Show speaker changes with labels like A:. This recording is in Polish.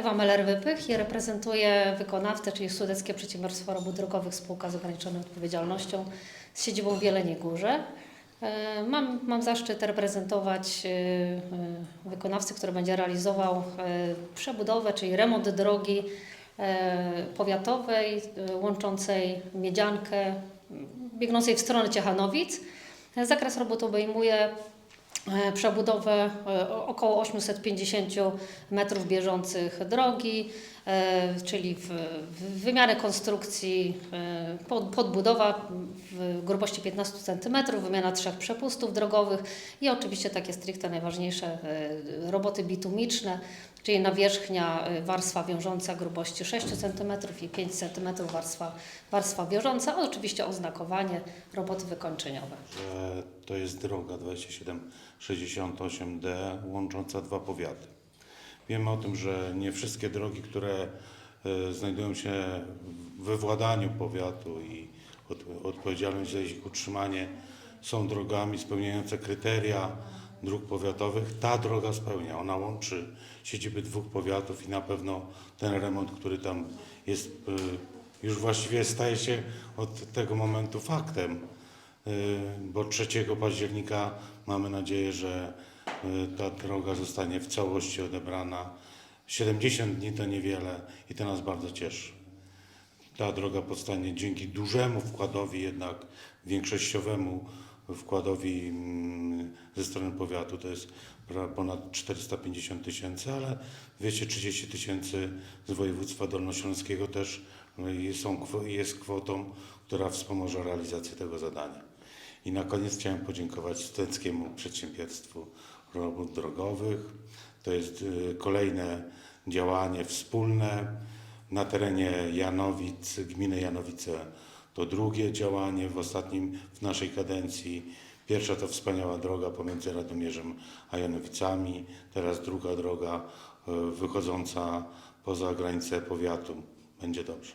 A: Ewa Meller-Wypych i reprezentuję wykonawcę, czyli Sudeckie Przedsiębiorstwo Robót Drogowych Spółka z ograniczoną odpowiedzialnością z siedzibą w Jeleniej Górze. E, Mam, mam zaszczyt reprezentować e, e, wykonawcę, który będzie realizował przebudowę, czyli remont drogi powiatowej łączącej Miedziankę, biegnącej w stronę Ciechanowic. Zakres robót obejmuje przebudowę e, około 850 metrów bieżących drogi, e, czyli w, w wymianę konstrukcji, e, pod, podbudowa w grubości 15 cm, wymiana trzech przepustów drogowych i oczywiście takie stricte najważniejsze e, roboty bitumiczne, czyli nawierzchnia e, warstwa wiążąca grubości 6 cm i 5 cm warstwa, warstwa wiążąca, a oczywiście oznakowanie, roboty wykończeniowe.
B: to jest droga 2768D łącząca dwa powiaty. Wiemy o tym, że nie wszystkie drogi, które e, znajdują się we władaniu powiatu i od, odpowiedzialność za ich utrzymanie są drogami spełniające kryteria dróg powiatowych. Ta droga spełnia, ona łączy siedziby dwóch powiatów i na pewno ten remont, który tam jest, e, już właściwie staje się od tego momentu faktem. Y, bo 3 października mamy nadzieję, że y, ta droga zostanie w całości odebrana. 70 dni to niewiele i to nas bardzo cieszy. Ta droga powstanie dzięki dużemu wkładowi, jednak większościowemu wkładowi mm, ze strony powiatu. To jest ponad 450 tysięcy, ale wiecie, 30 tysięcy z województwa dolnośląskiego też kwo- jest kwotą, która wspomoże realizację tego zadania. I na koniec chciałem podziękować Studenckiemu Przedsiębiorstwu Robót Drogowych. To jest y, kolejne działanie wspólne na terenie Janowic, gminy Janowice. To drugie działanie w ostatnim, w naszej kadencji. Pierwsza to wspaniała droga pomiędzy Radomierzem a Janowicami. Teraz druga droga y, wychodząca poza granice powiatu. Będzie dobrze.